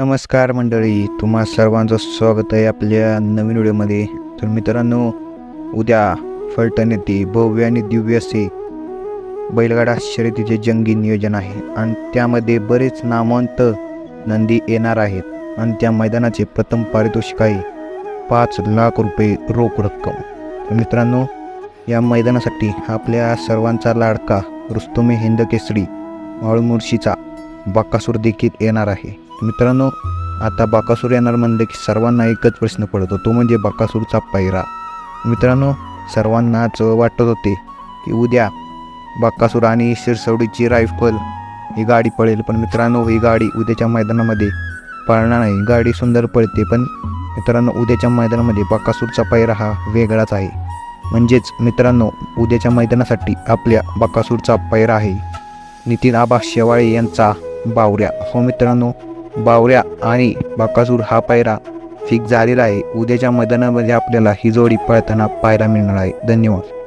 नमस्कार मंडळी तुम्हा सर्वांचं स्वागत आहे आपल्या नवीन व्हिडिओमध्ये. तर मित्रांनो उद्या फलटण येथे भव्य आणि दिव्य असे बैलगाडा शर्यतीचे जंगी नियोजन आहे आणि त्यामध्ये बरेच नामवंत नंदी येणार आहेत आणि त्या मैदानाचे प्रथम पारितोषिक आहे पाच लाख रुपये रोख रक्कम. तर मित्रांनो या मैदानासाठी आपल्या सर्वांचा लाडका रुस्तुमे हिंद केसरी माळमुर्शीचा बाकासूर देखील येणार आहे. मित्रांनो आता बाकासूर येणार म्हणलं की सर्वांना एकच प्रश्न पडतो तो म्हणजे बाकासूरचा पायरा. मित्रांनो सर्वांनाच वाटत होते की उद्या बाकासूर आणि शिरसवडीची रायफल ही गाडी पळेल पण मित्रांनो ही गाडी उद्याच्या मैदानामध्ये पळणार नाही. गाडी सुंदर पळते पण मित्रांनो उद्याच्या मैदानामध्ये बाकासूरचा पायरा हा वेगळाच आहे. म्हणजेच मित्रांनो उद्याच्या मैदानासाठी आपल्या बाकासूरचा पायरा आहे नितीन आबा शेवाळे यांचा बावऱ्या. हो मित्रांनो बावऱ्या आणि बाकासूर हा पायरा फिक्स झालेला आहे. उद्याच्या मैदानामध्ये आपल्याला ही जोडी पळताना पाहायला मिळणार आहे. धन्यवाद.